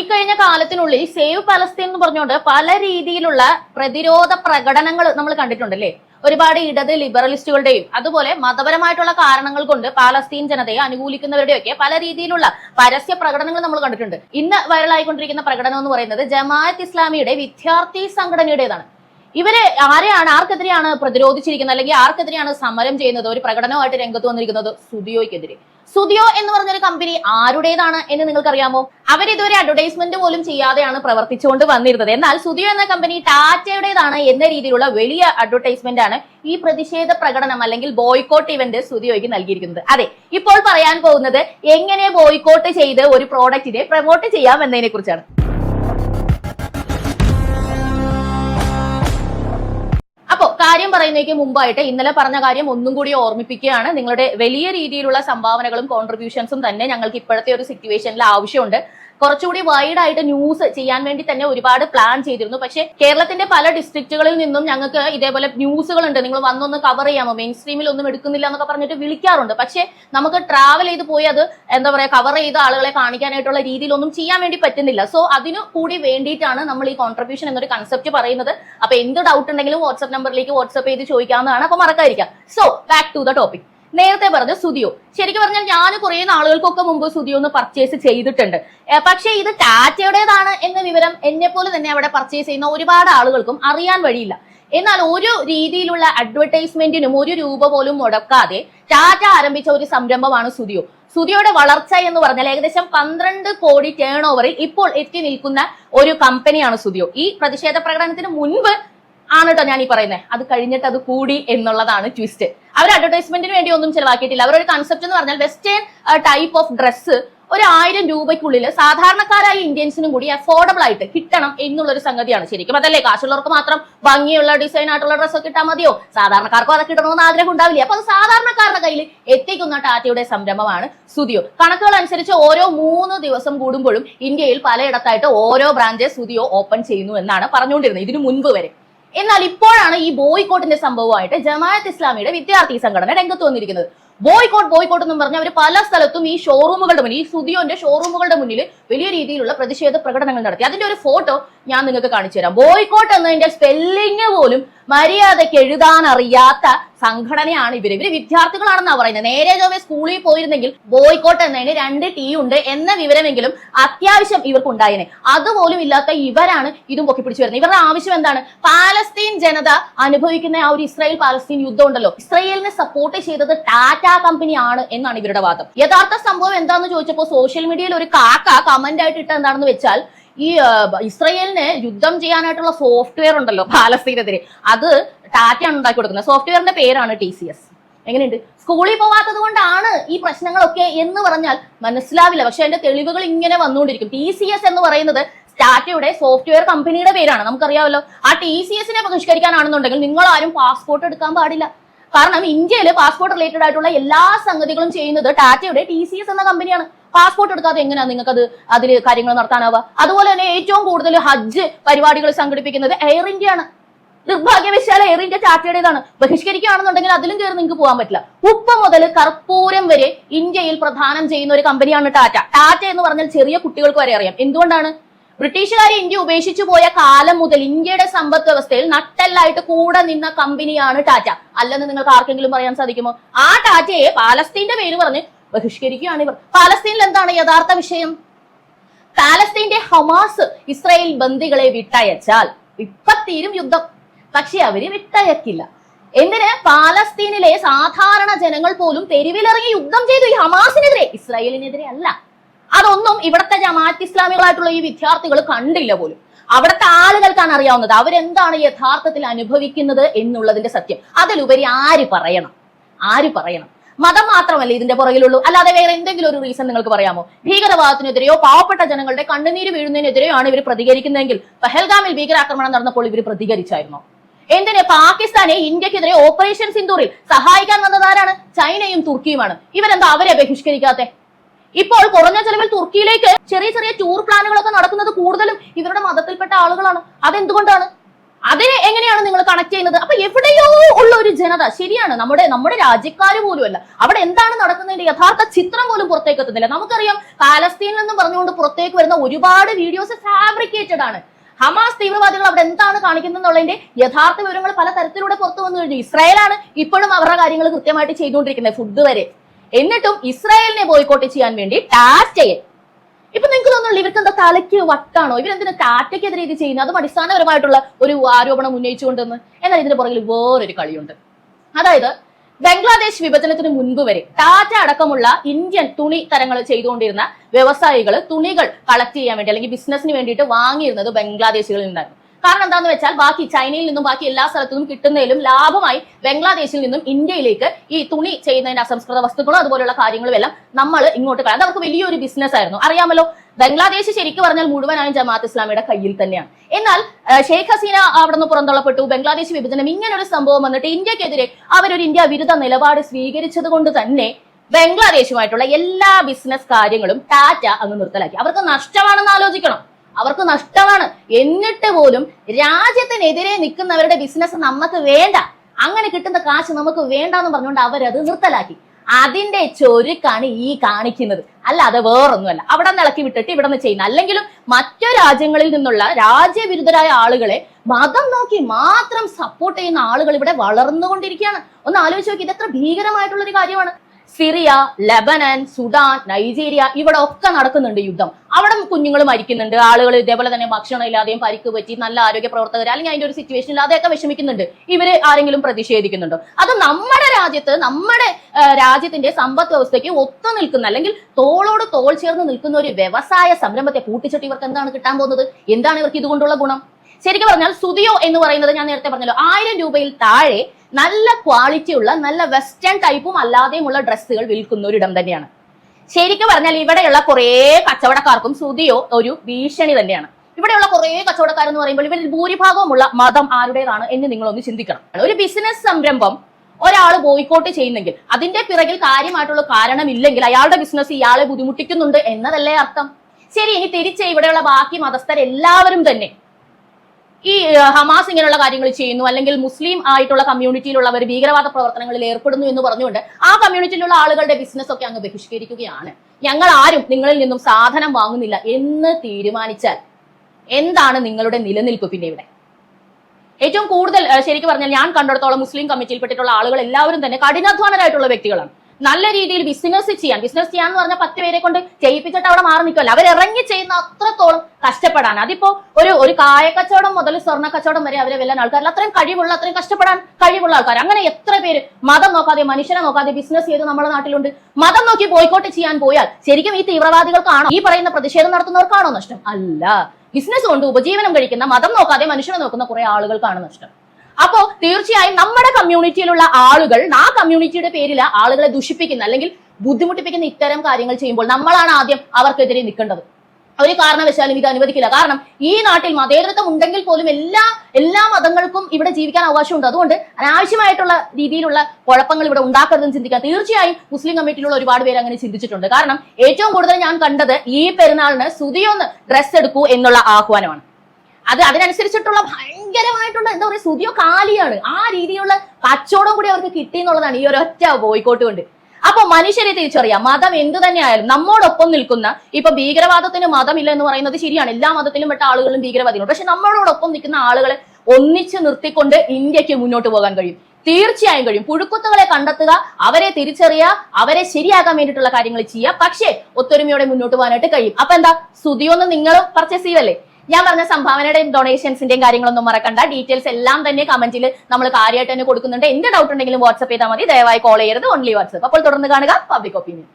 ഇക്കഴിഞ്ഞ കാലത്തിനുള്ളിൽ save Palestine എന്ന് പറഞ്ഞുകൊണ്ട് പല രീതിയിലുള്ള പ്രതിരോധ പ്രകടനങ്ങൾ നമ്മൾ കണ്ടിട്ടുണ്ട് അല്ലേ ഒരുപാട് ഇടത് ലിബറലിസ്റ്റുകളുടെയും അതുപോലെ മതപരമായിട്ടുള്ള കാരണങ്ങൾ കൊണ്ട് പാലസ്തീൻ ജനതയെ അനുകൂലിക്കുന്നവരുടെയൊക്കെ പല രീതിയിലുള്ള പരസ്യ പ്രകടനങ്ങൾ നമ്മൾ കണ്ടിട്ടുണ്ട്. ഇന്ന് വൈറലായിക്കൊണ്ടിരിക്കുന്ന പ്രകടനം എന്ന് പറയുന്നത് ജമാഅത്ത് ഇസ്ലാമിയുടെ വിദ്യാർത്ഥി സംഘടനയുടേതാണ്. ഇവരെ ആരെയാണ് ആർക്കെതിരെയാണ് പ്രതിരോധിച്ചിരിക്കുന്നത്? അല്ലെങ്കിൽ ആർക്കെതിരെയാണ് സമരം ചെയ്യുന്നത്? ഒരു പ്രകടനമായിട്ട് രംഗത്ത് വന്നിരിക്കുന്നത് സുദിയോയ്ക്കെതിരെ സുദിയോ എന്ന് പറഞ്ഞൊരു കമ്പനി ആരുടേതാണ് എന്ന് നിങ്ങൾക്കറിയാമോ? അവർ ഇതുവരെ അഡ്വർടൈസ്മെന്റ് പോലും ചെയ്യാതെയാണ് പ്രവർത്തിച്ചുകൊണ്ട് വന്നിരുന്നത്. എന്നാൽ സുദിയോ എന്ന കമ്പനി ടാറ്റയുടേതാണ് എന്ന രീതിയിലുള്ള വലിയ അഡ്വർടൈസ്മെന്റ് ആണ് ഈ പ്രതിഷേധ പ്രകടനം അല്ലെങ്കിൽ ബോയ്ക്കോട്ട് ഇവന്റ് സുദിയോയ്ക്ക് നൽകിയിരിക്കുന്നത്. അതെ ഇപ്പോൾ പറയാൻ പോകുന്നത് എങ്ങനെ ബോയ്ക്കോട്ട് ചെയ്ത് ഒരു പ്രോഡക്റ്റിനെ പ്രൊമോട്ട് ചെയ്യാം എന്നതിനെ കുറിച്ചാണ് അപ്പോ കാര്യം പറയുന്നതിന് മുമ്പായിട്ട് ഇന്നലെ പറഞ്ഞ കാര്യം ഒന്നും കൂടി ഓർമ്മിപ്പിക്കുകയാണ്. നിങ്ങളുടെ വലിയ രീതിയിലുള്ള സംഭാവനകളും കോൺട്രിബ്യൂഷൻസും തന്നെ ഞങ്ങൾക്ക് ഇപ്പോഴത്തെ ഒരു സിറ്റുവേഷനിൽ ആവശ്യമുണ്ട്. കുറച്ചുകൂടി വൈഡ് ആയിട്ട് ന്യൂസ് ചെയ്യാൻ വേണ്ടി തന്നെ ഒരുപാട് പ്ലാൻ ചെയ്തിരുന്നു. പക്ഷേ കേരളത്തിന്റെ പല ഡിസ്ട്രിക്റ്റുകളിൽ നിന്നും ഞങ്ങൾക്ക് ഇതേപോലെ ന്യൂസുകൾ ഉണ്ട് നിങ്ങൾ വന്നൊന്ന് കവർ ചെയ്യാമോ? മെയിൻ സ്ട്രീമിൽ ഒന്നും എടുക്കുന്നില്ല എന്നൊക്കെ പറഞ്ഞിട്ട് വിളിക്കാറുണ്ട്. പക്ഷേ നമുക്ക് ട്രാവൽ ചെയ്ത് പോയി അത് എന്താ പറയാ കവർ ചെയ്ത് ആളുകളെ കാണിക്കാനായിട്ടുള്ള രീതിയിലൊന്നും ചെയ്യാൻ വേണ്ടി പറ്റുന്നില്ല. സോ അതിനു കൂടി വേണ്ടിയിട്ടാണ് നമ്മൾ ഈ കോൺട്രിബ്യൂഷൻ എന്നൊരു കൺസെപ്റ്റ് പറയുന്നത്. അപ്പൊ എന്ത് ഡൗട്ട് ഉണ്ടെങ്കിലും വാട്സ്ആപ്പ് നമ്പറിലേക്ക് വാട്സ്ആപ്പ് ചെയ്ത് ചോദിക്കാവുന്നതാണ്. അപ്പൊ മറക്കാതിരിക്കാം. So back to the topic നേരത്തെ പറഞ്ഞ സുതിയോ ശരിക്കും പറഞ്ഞാൽ ഞാൻ കുറെ നാളുകൾക്കൊക്കെ മുമ്പ് സുതിയോ ഒന്ന് പർച്ചേസ് ചെയ്തിട്ടുണ്ട്. പക്ഷേ ഇത് ടാറ്റയുടേതാണ് എന്ന വിവരം എന്നെ പോലെ തന്നെ അവിടെ പർച്ചേസ് ചെയ്യുന്ന ഒരുപാട് ആളുകൾക്കും അറിയാൻ വഴിയില്ല. എന്നാൽ ഒരു രീതിയിലുള്ള അഡ്വർടൈസ്മെന്റിനും ഒരു രൂപ പോലും മുടക്കാതെ ടാറ്റ ആരംഭിച്ച ഒരു സംരംഭമാണ് സുതിയോ സുതിയുടെ വളർച്ച എന്ന് പറഞ്ഞാൽ ഏകദേശം പന്ത്രണ്ട് കോടി ടേൺ ഓവറിൽ ഇപ്പോൾ എത്തി നിൽക്കുന്ന ഒരു കമ്പനിയാണ് സുതിയോ ഈ പ്രതിഷേധ പ്രകടനത്തിന് മുൻപ് ആണ് കേട്ടോ ഞാൻ ഈ പറയുന്നത് അത് കഴിഞ്ഞിട്ട് അത് കൂടി എന്നുള്ളതാണ് ട്വിസ്റ്റ് അവർ അഡ്വർടൈസ്മെന്റിന് വേണ്ടി ഒന്നും ചെലവാക്കിയിട്ടില്ല. അവരൊരു കൺസെപ്റ്റ് എന്ന് പറഞ്ഞാൽ വെസ്റ്റേൺ ടൈപ്പ് ഓഫ് ഡ്രസ്സ് ഒരു ആയിരം രൂപയ്ക്കുള്ളിൽ സാധാരണക്കാരായ ഇന്ത്യൻസിനും കൂടി അഫോർഡബിൾ ആയിട്ട് കിട്ടണം എന്നുള്ള ഒരു സംഗതിയാണ് ശരിക്കും. അതല്ലേ? കാശുള്ളവർക്ക് മാത്രം ഭംഗിയുള്ള ഡിസൈൻ ആയിട്ടുള്ള ഡ്രസ്സ് കിട്ടാൻ മതിയോ? സാധാരണക്കാർക്കും അതൊക്കെ കിട്ടണമെന്ന് ആഗ്രഹം ഉണ്ടാവില്ല? അപ്പൊ അത് സാധാരണക്കാരുടെ കയ്യിൽ എത്തിക്കുന്ന ടാറ്റയുടെ സംരംഭമാണ് സുതിയോ. കണക്കുകൾ അനുസരിച്ച് ഓരോ മൂന്ന് ദിവസം കൂടുമ്പോഴും ഇന്ത്യയിൽ പലയിടത്തായിട്ട് ഓരോ ബ്രാഞ്ച് സുതിയോ ഓപ്പൺ ചെയ്യുന്നു എന്നാണ് പറഞ്ഞുകൊണ്ടിരുന്നത്. ഇതിനു മുൻപ് വരെ. എന്നാൽ ഇപ്പോഴാണ് ഈ ബോയ്ക്കോട്ടിന്റെ സംഭവമായിട്ട് ജമാഅത്ത് ഇസ്ലാമിയുടെ വിദ്യാർത്ഥി സംഘടന രംഗത്ത് വന്നിരിക്കുന്നത്. ബോയ്ക്കോട്ട് ബോയ്ക്കോട്ട് എന്ന് പറഞ്ഞാൽ അവർ പല സ്ഥലത്തും ഈ ഷോറൂമുകളുടെ മുന്നിൽ ഈ സുദിയോന്റെ ഷോറൂമുകളുടെ മുന്നിൽ വലിയ രീതിയിലുള്ള പ്രതിഷേധ പ്രകടനങ്ങൾ നടത്തി. അതിന്റെ ഒരു ഫോട്ടോ ഞാൻ നിങ്ങൾക്ക് കാണിച്ചു തരാം ബോയ്ക്കോട്ട് എന്നതിന്റെ സ്പെല്ലിംഗ് പോലും മര്യാദയ്ക്ക് എഴുതാൻ അറിയാത്ത സംഘടനയാണ് ഇവർ ഇവർ വിദ്യാർത്ഥികളാണെന്നാണ് പറയുന്നത്. നേരെ ചൊവ്വേ സ്കൂളിൽ പോയിരുന്നെങ്കിൽ ബോയ്ക്കോട്ട് എന്നതിന് രണ്ട് ടീ ഉണ്ട് എന്ന വിവരമെങ്കിലും അത്യാവശ്യം ഇവർക്ക് ഉണ്ടായേനെ. അതുപോലും ഇല്ലാത്ത ഇവരാണ് ഇതും പൊക്കിപ്പിടിച്ചു വരുന്നത്. ഇവരുടെ ആവശ്യം എന്താണ്? പാലസ്തീൻ ജനത അനുഭവിക്കുന്ന ആ ഒരു ഇസ്രായേൽ പാലസ്തീൻ യുദ്ധം ഉണ്ടല്ലോ. ഇസ്രായേലിനെ സപ്പോർട്ട് ചെയ്തത് ടാറ്റ കമ്പനി ആണ് എന്നാണ് ഇവരുടെ വാദം. യഥാർത്ഥ സംഭവം എന്താണെന്ന് ചോദിച്ചപ്പോൾ സോഷ്യൽ മീഡിയയിൽ ഒരു കാക്ക കമന്റ് ആയിട്ട് ഇട്ട എന്താണെന്ന് വെച്ചാൽ ഈ ഇസ്രയേലിന് യുദ്ധം ചെയ്യാനായിട്ടുള്ള സോഫ്റ്റ്വെയർ ഉണ്ടല്ലോ പാലസ്തീനെതിരെ. അത് ടാറ്റയാണ് ഉണ്ടാക്കി കൊടുക്കുന്നത്. സോഫ്റ്റ്വെയറിന്റെ പേരാണ് ടി സി എസ് എങ്ങനെയുണ്ട്? സ്കൂളിൽ പോവാത്തത് കൊണ്ടാണ് ഈ പ്രശ്നങ്ങളൊക്കെ എന്ന് പറഞ്ഞാൽ മനസ്സിലാവില്ല. പക്ഷെ അതിന്റെ തെളിവുകൾ ഇങ്ങനെ വന്നുകൊണ്ടിരിക്കും. ടി സി എസ് എന്ന് പറയുന്നത് ടാറ്റയുടെ സോഫ്റ്റ്വെയർ കമ്പനിയുടെ പേരാണ്. നമുക്കറിയാമല്ലോ. ആ ടി സി എസിനെ ബഹിഷ്കരിക്കാനാണെന്നുണ്ടെങ്കിൽ നിങ്ങൾ ആരും പാസ്പോർട്ട് എടുക്കാൻ പാടില്ല. കാരണം ഇന്ത്യയിൽ പാസ്പോർട്ട് റിലേറ്റഡ് ആയിട്ടുള്ള എല്ലാ സംഗതികളും ചെയ്യുന്നത് ടാറ്റയുടെ ടി സി എസ് എന്ന കമ്പനിയാണ് പാസ്പോർട്ട് എടുക്കാതെ എങ്ങനെയാണ് നിങ്ങൾക്ക് അത് അതിൽ കാര്യങ്ങൾ നടത്താനാവുക? അതുപോലെ തന്നെ ഏറ്റവും കൂടുതൽ ഹജ്ജ് പരിപാടികൾ സംഘടിപ്പിക്കുന്നത് എയർ ഇന്ത്യ ആണ്. നിർഭാഗ്യവശാൽ എയർ ഇന്ത്യ ടാറ്റയുടേതാണ് ബഹിഷ്കരിക്കുകയാണെന്നുണ്ടെങ്കിൽ അതിലും കയറി നിങ്ങൾക്ക് പോകാൻ പറ്റില്ല. ഉപ്പ് മുതൽ കർപ്പൂരം വരെ ഇന്ത്യയിൽ പ്രധാനം ചെയ്യുന്ന ഒരു കമ്പനിയാണ് ടാറ്റ ടാറ്റ എന്ന് പറഞ്ഞാൽ ചെറിയ കുട്ടികൾക്ക് വരെ അറിയാം. എന്തുകൊണ്ടാണ്? ബ്രിട്ടീഷുകാരെ ഇന്ത്യ ഉപേക്ഷിച്ചു പോയ കാലം മുതൽ ഇന്ത്യയുടെ സമ്പദ് വ്യവസ്ഥയിൽ നട്ടെല്ലായിട്ട് കൂടെ നിന്ന കമ്പനിയാണ് ടാറ്റ അല്ലെന്ന് നിങ്ങൾക്ക് ആർക്കെങ്കിലും പറയാൻ സാധിക്കുമോ? ആ ടാറ്റയെ പാലസ്തീന്റെ പേര് പറഞ്ഞ് ബഹിഷ്കരിക്കുകയാണ് ഇവർ. പാലസ്തീനിൽ എന്താണ് യഥാർത്ഥ വിഷയം? പാലസ്തീന്റെ ഹമാസ് ഇസ്രായേൽ ബന്ദികളെ വിട്ടയച്ചാൽ ഇപ്പൊ തീരും യുദ്ധം. പക്ഷെ അവർ വിട്ടയക്കില്ല. എന്തിന്? പാലസ്തീനിലെ സാധാരണ ജനങ്ങൾ പോലും തെരുവിലിറങ്ങി യുദ്ധം ചെയ്തു. ഈ ഹമാസിനെതിരെ ഇസ്രായേലിനെതിരെ അല്ല. അതൊന്നും ഇവിടുത്തെ ജമാഅത്ത് ഇസ്ലാമികളായിട്ടുള്ള ഈ വിദ്യാർത്ഥികൾ കണ്ടില്ല പോലും. അവിടുത്തെ ആളുകൾക്കാണ് അറിയാവുന്നത് അവരെന്താണ് യഥാർത്ഥത്തിൽ അനുഭവിക്കുന്നത് എന്നുള്ളതിന്റെ സത്യം. അതിലുപരി ആര് പറയണം? ആര് പറയണം? മതം മാത്രമല്ല ഇതിന്റെ പുറകിലുള്ളൂ. അല്ലാതെ വേറെ എന്തെങ്കിലും ഒരു റീസൺ നിങ്ങൾക്ക് പറയാമോ? ഭീകരവാദത്തിനെതിരെയോ പാവപ്പെട്ട ജനങ്ങളുടെ കണ്ണുനീര് വീഴുന്നതിനെതിരെയോ ആണ് ഇവർ പ്രതികരിക്കുന്നതെങ്കിൽ പഹൽഗാമിൽ ഭീകരാക്രമണം നടന്നപ്പോൾ ഇവർ പ്രതികരിച്ചായിരുന്നു? എന്തിന് പാകിസ്ഥാനെ ഇന്ത്യക്കെതിരെ ഓപ്പറേഷൻ സിന്ദൂറിൽ സഹായിക്കാൻ വന്നതാരാണ് ചൈനയും തുർക്കിയുമാണ്. ഇവരെന്താ അവരെ ബഹിഷ്കരിക്കാത്തെ? ഇപ്പോൾ കുറഞ്ഞ ചെലവിൽ തുർക്കിയിലേക്ക് ചെറിയ ചെറിയ ടൂർ പ്ലാനുകളൊക്കെ നടക്കുന്നത് കൂടുതലും ഇവരുടെ മതത്തിൽപ്പെട്ട ആളുകളാണ്. അതെന്തുകൊണ്ടാണ്? അതിനെ എങ്ങനെയാണ് നിങ്ങൾ കണക്ട് ചെയ്യുന്നത്? അപ്പൊ എവിടെയോ ഉള്ള ഒരു ജനത ശരിയാണ് നമ്മുടെ നമ്മുടെ രാജ്യക്കാർ പോലുമല്ല. അവിടെ എന്താണ് നടക്കുന്നതിന്റെ യഥാർത്ഥ ചിത്രം പോലും പുറത്തേക്ക് എത്തുന്നില്ല. നമുക്കറിയാം പാലസ്തീനിൽ നിന്നും പറഞ്ഞുകൊണ്ട് പുറത്തേക്ക് വരുന്ന ഒരുപാട് വീഡിയോസ് ഫാബ്രിക്കേറ്റഡ് ആണ്. ഹമാസ് തീവ്രവാദികൾ അവിടെ എന്താണ് കാണിക്കുന്നത് എന്നുള്ളതിന്റെ യഥാർത്ഥ വിവരങ്ങൾ പല തരത്തിലൂടെ പുറത്തു വന്നു കഴിഞ്ഞു. ഇസ്രായേലാണ് ഇപ്പോഴും അവരുടെ കാര്യങ്ങൾ കൃത്യമായിട്ട് ചെയ്തുകൊണ്ടിരിക്കുന്നത് ഫുഡ് വരെ. എന്നിട്ടും ഇസ്രായേലിനെ ബോയ്ക്കോട്ട് ചെയ്യാൻ വേണ്ടി ടാറ്റയെ ഇപ്പൊ നിങ്ങൾക്ക് തോന്നുന്നുള്ളൂ ഇവർക്ക് എന്താ തലയ്ക്ക് വട്ടാണോ? ഇവരെന്തിനാ ടാറ്റയ്ക്കെതിരെ ഇത് ചെയ്യുന്നത്? അതും അടിസ്ഥാനപരമായിട്ടുള്ള ഒരു ആരോപണം ഉന്നയിച്ചുകൊണ്ടെന്ന്. എന്നാൽ ഇതിന് പുറകിൽ വേറൊരു കളിയുണ്ട്. അതായത് ബംഗ്ലാദേശ് വിഭജനത്തിന് മുൻപ് വരെ ടാറ്റ അടക്കമുള്ള ഇന്ത്യൻ തുണി തരങ്ങൾ ചെയ്തുകൊണ്ടിരുന്ന വ്യവസായികൾ തുണികൾ കളക്ട് ചെയ്യാൻ വേണ്ടി അല്ലെങ്കിൽ ബിസിനസിന് വേണ്ടിയിട്ട് വാങ്ങിയിരുന്നത് ബംഗ്ലാദേശികളിൽ നിന്നായിരുന്നു. കാരണം എന്താന്ന് വെച്ചാൽ ബാക്കി ചൈനയിൽ നിന്നും ബാക്കി എല്ലാ സ്ഥലത്തു നിന്നും കിട്ടുന്നതിലും ലാഭമായി ബംഗ്ലാദേശിൽ നിന്നും ഇന്ത്യയിലേക്ക് ഈ തുണി ചെയ്യുന്നതിന്റെ അസംസ്കൃത വസ്തുക്കളും അതുപോലുള്ള കാര്യങ്ങളും എല്ലാം നമ്മൾ ഇങ്ങോട്ട് കളയാം. അത് അവർക്ക് വലിയൊരു ബിസിനസ് ആയിരുന്നു. അറിയാമല്ലോ ബംഗ്ലാദേശ് ശരിക്കും പറഞ്ഞാൽ മുഴുവനായും ജമാഅത്ത് ഇസ്ലാമിയുടെ കയ്യിൽ തന്നെയാണ്. എന്നാൽ ഷെയ്ഖ് ഹസീന അവിടെ നിന്ന് പുറന്തള്ളപ്പെട്ടു. ബംഗ്ലാദേശ് വിഭജനം ഇങ്ങനെ ഒരു സംഭവം വന്നിട്ട് ഇന്ത്യക്കെതിരെ അവരൊരു ഇന്ത്യ വിരുദ്ധ നിലപാട് സ്വീകരിച്ചത് കൊണ്ട് തന്നെ ബംഗ്ലാദേശുമായിട്ടുള്ള എല്ലാ ബിസിനസ് കാര്യങ്ങളും ടാറ്റ അങ്ങ് നിർത്തലാക്കി. അവർക്ക് നഷ്ടമാണെന്ന് ആലോചിക്കണം. അവർക്ക് നഷ്ടമാണ്. എന്നിട്ട് പോലും രാജ്യത്തിനെതിരെ നിൽക്കുന്നവരുടെ ബിസിനസ് നമുക്ക് വേണ്ട. അങ്ങനെ കിട്ടുന്ന കാശ് നമുക്ക് വേണ്ട എന്ന് പറഞ്ഞുകൊണ്ട് അവരത് നിർത്തലാക്കി. അതിന്റെ ചൊരുക്കാണ് ഈ കാണിക്കുന്നത്. അല്ലാതെ വേറൊന്നുമല്ല. അവിടെ നിന്ന് ഇളക്കി വിട്ടിട്ട് ഇവിടെ നിന്ന് ചെയ്യുന്ന. അല്ലെങ്കിലും മറ്റു രാജ്യങ്ങളിൽ നിന്നുള്ള രാജ്യവിരുദ്ധരായ ആളുകളെ മതം നോക്കി മാത്രം സപ്പോർട്ട് ചെയ്യുന്ന ആളുകൾ ഇവിടെ വളർന്നുകൊണ്ടിരിക്കുകയാണ്. ഒന്ന് ആലോചിച്ച് നോക്കി ഇത് എത്ര ഭീകരമായിട്ടുള്ള ഒരു കാര്യമാണ്. സിറിയ ലബനൻ സുഡാൻ നൈജീരിയ ഇവിടെ ഒക്കെ നടക്കുന്നുണ്ട് യുദ്ധം. അവിടെ കുഞ്ഞുങ്ങൾ മരിക്കുന്നുണ്ട്. ആളുകൾ ഇതേപോലെ തന്നെ ഭക്ഷണം ഇല്ലാതെയും പരിക്ക് പറ്റി നല്ല ആരോഗ്യ പ്രവർത്തകർ അല്ലെങ്കിൽ അതിന്റെ ഒരു സിറ്റുവേഷൻ ഇല്ലാതെയൊക്കെ വിഷമിക്കുന്നുണ്ട്. ഇവർ ആരെങ്കിലും പ്രതിഷേധിക്കുന്നുണ്ടോ? അത് നമ്മുടെ രാജ്യത്ത് നമ്മുടെ രാജ്യത്തിന്റെ സമ്പദ് വ്യവസ്ഥയ്ക്ക് ഒത്തു നിൽക്കുന്ന അല്ലെങ്കിൽ തോളോട് തോൾ ചേർന്ന് നിൽക്കുന്ന ഒരു വ്യവസായ സംരംഭത്തെ കൂട്ടിച്ചിട്ട് ഇവർക്ക് എന്താണ് കിട്ടാൻ പോകുന്നത്? എന്താണ് ഇവർക്ക് ഇതുകൊണ്ടുള്ള ഗുണം? ശരിക്കും പറഞ്ഞാൽ സുതിയോ എന്ന് പറയുന്നത് ഞാൻ നേരത്തെ പറഞ്ഞല്ലോ. ആയിരം രൂപയിൽ താഴെ നല്ല ക്വാളിറ്റി ഉള്ള നല്ല വെസ്റ്റേൺ ടൈപ്പും അല്ലാതെയുമുള്ള ഡ്രസ്സുകൾ വിൽക്കുന്ന ഒരിടം തന്നെയാണ്. ശരിക്കും പറഞ്ഞാൽ ഇവിടെയുള്ള കുറേ കച്ചവടക്കാർക്കും സുതിയോ ഒരു ഭീഷണി തന്നെയാണ്. ഇവിടെയുള്ള കുറേ കച്ചവടക്കാർ എന്ന് പറയുമ്പോൾ ഇവരിൽ ഭൂരിഭാഗവുമുള്ള മതം ആരുടേതാണ് എന്ന് നിങ്ങളൊന്ന് ചിന്തിക്കണം. ഒരു ബിസിനസ് സംരംഭം ഒരാൾ ബോയ്ക്കോട്ട് ചെയ്യുന്നെങ്കിൽ അതിന്റെ പിറകിൽ കാര്യമായിട്ടുള്ള കാരണമില്ലെങ്കിൽ അയാളുടെ ബിസിനസ് ഇയാളെ ബുദ്ധിമുട്ടിക്കുന്നുണ്ട് എന്നതല്ലേ അർത്ഥം? ശരി ഇനി തിരിച്ച് ഇവിടെയുള്ള ബാക്കി മതസ്ഥരെല്ലാവരും തന്നെ ഈ ഹമാസ് ഇങ്ങനെയുള്ള കാര്യങ്ങൾ ചെയ്യുന്നു അല്ലെങ്കിൽ മുസ്ലിം ആയിട്ടുള്ള കമ്മ്യൂണിറ്റിയിലുള്ളവർ ഭീകരവാദ പ്രവർത്തനങ്ങളിൽ ഏർപ്പെടുന്നു എന്ന് പറഞ്ഞുകൊണ്ട് ആ കമ്മ്യൂണിറ്റിയിലുള്ള ആളുകളുടെ ബിസിനസ് ഒക്കെ അങ്ങ് ബഹിഷ്കരിക്കുകയാണ്. ഞങ്ങൾ ആരും നിങ്ങളിൽ നിന്നും സാധനം വാങ്ങുന്നില്ല എന്ന് തീരുമാനിച്ചാൽ എന്താണ് നിങ്ങളുടെ നിലനിൽപ്പ് പിന്നെ ഇവിടെ? ഏറ്റവും കൂടുതൽ ശരിക്കും പറഞ്ഞാൽ ഞാൻ കണ്ടിടത്തോളം മുസ്ലിം കമ്മിറ്റിയിൽപ്പെട്ടിട്ടുള്ള ആളുകൾ എല്ലാവരും തന്നെ കഠിനാധ്വാനരായിട്ടുള്ള വ്യക്തികളാണ്. നല്ല രീതിയിൽ ബിസിനസ് ചെയ്യാൻ ബിസിനസ് ചെയ്യാന്ന് പറഞ്ഞാൽ പത്ത് പേരെ കൊണ്ട് ചെയ്യിപ്പിച്ചിട്ട് അവിടെ മാറി നിൽക്കുമല്ലോ അവർ ഇറങ്ങി ചെയ്യുന്ന അത്രത്തോളം കഷ്ടപ്പെടാൻ. അതിപ്പോ ഒരു ഒരു കായ കച്ചവടം മുതൽ സ്വർണ കച്ചവടം വരെ അവരെ വെല്ലാൻ ആൾക്കാരിൽ അത്രയും കഴിവുള്ള അത്രയും കഷ്ടപ്പെടാൻ കഴിവുള്ള ആൾക്കാർ അങ്ങനെ എത്ര പേര് മതം നോക്കാതെ മനുഷ്യനെ നോക്കാതെ ബിസിനസ് ചെയ്ത് നമ്മുടെ നാട്ടിലുണ്ട്. മതം നോക്കി ബോയ്ക്കോട്ട് ചെയ്യാൻ പോയാൽ ശരിക്കും ഈ തീവ്രവാദികൾക്കാണോ ഈ പറയുന്ന പ്രതിഷേധം നടത്തുന്നവർക്കാണോ നഷ്ടം? അല്ല. ബിസിനസ് കൊണ്ട് ഉപജീവനം കഴിക്കുന്ന മതം നോക്കാതെ മനുഷ്യനെ നോക്കുന്ന കുറെ ആളുകൾക്കാണ് നഷ്ടം. അപ്പോ തീർച്ചയായും നമ്മുടെ കമ്മ്യൂണിറ്റിയിലുള്ള ആളുകൾ ആ കമ്മ്യൂണിറ്റിയുടെ പേരിൽ ആളുകളെ ദുഷിപ്പിക്കുന്ന അല്ലെങ്കിൽ ബുദ്ധിമുട്ടിപ്പിക്കുന്ന ഇത്തരം കാര്യങ്ങൾ ചെയ്യുമ്പോൾ നമ്മളാണ് ആദ്യം അവർക്കെതിരെ നിൽക്കേണ്ടത്. ഒരു കാരണവശാലും ഇത് അനുവദിക്കില്ല. കാരണം ഈ നാട്ടിൽ മതേതരത്വം ഉണ്ടെങ്കിൽ പോലും എല്ലാ എല്ലാ മതങ്ങൾക്കും ഇവിടെ ജീവിക്കാൻ അവകാശമുണ്ട്. അതുകൊണ്ട് അനാവശ്യമായിട്ടുള്ള രീതിയിലുള്ള കുഴപ്പങ്ങൾ ഇവിടെ ഉണ്ടാക്കരുതെന്ന് ചിന്തിക്കാം തീർച്ചയായും മുസ്ലിം കമ്മിറ്റിയിലുള്ള ഒരുപാട് പേര് അങ്ങനെ ചിന്തിച്ചിട്ടുണ്ട്. കാരണം ഏറ്റവും കൂടുതൽ ഞാൻ കണ്ടത് ഈ പെരുന്നാളിന് സ്തുതിയൊന്ന് ഡ്രസ്സ് എടുക്കൂ എന്നുള്ള ആഹ്വാനമാണ്. അത് അതിനനുസരിച്ചിട്ടുള്ള ഭയങ്കരമായിട്ടുള്ള എന്താ പറയുക സ്തുതിയോ കാലിയാണ്. ആ രീതിയിലുള്ള കച്ചവടം കൂടി അവർക്ക് കിട്ടി എന്നുള്ളതാണ് ഈ ഒരൊറ്റ ബോയ്ക്കോട്ട് കൊണ്ട്. അപ്പൊ മനുഷ്യരെ തിരിച്ചറിയാം. മതം എന്ത് തന്നെയായാലും നമ്മോടൊപ്പം നിൽക്കുന്ന ഇപ്പൊ ഭീകരവാദത്തിന് മതമില്ല എന്ന് പറയുന്നത് ശരിയാണ്. എല്ലാ മതത്തിലും പെട്ട ആളുകളും ഭീകരവാദികളും. പക്ഷെ നമ്മളോടൊപ്പം നിൽക്കുന്ന ആളുകളെ ഒന്നിച്ച് നിർത്തിക്കൊണ്ട് ഇന്ത്യയ്ക്ക് മുന്നോട്ട് പോകാൻ കഴിയും. തീർച്ചയായും കഴിയും. പുഴുക്കുത്തുകളെ കണ്ടെത്തുക അവരെ തിരിച്ചറിയുക അവരെ ശരിയാക്കാൻ വേണ്ടിയിട്ടുള്ള കാര്യങ്ങൾ ചെയ്യുക. പക്ഷേ ഒത്തൊരുമയോടെ മുന്നോട്ട് പോകാനായിട്ട് കഴിയും. അപ്പൊ എന്താ? സ്തുതിയൊന്നും നിങ്ങൾ പർച്ചേസ് ചെയ്തല്ലേ? ഞാൻ പറഞ്ഞ സംഭാവനയുടെയും ഡൊണേഷൻസിന്റെയും കാര്യങ്ങളൊന്നും മറക്കണ്ട. ഡീറ്റെയിൽസ് എല്ലാം തന്നെ കമന്റിൽ നമ്മൾ കാര്യമായിട്ട് തന്നെ കൊടുക്കുന്നുണ്ട്. എന്ത് ഡൗട്ട് ഉണ്ടെങ്കിലും വാട്സ്ആപ്പ് ചെയ്താൽ മതി. ദയവായി കോൾ ചെയ്യരുത്. ഓൺലി വാട്സ്ആപ്പ് അപ്പോൾ തുടർന്ന് കാണുക. Public opinion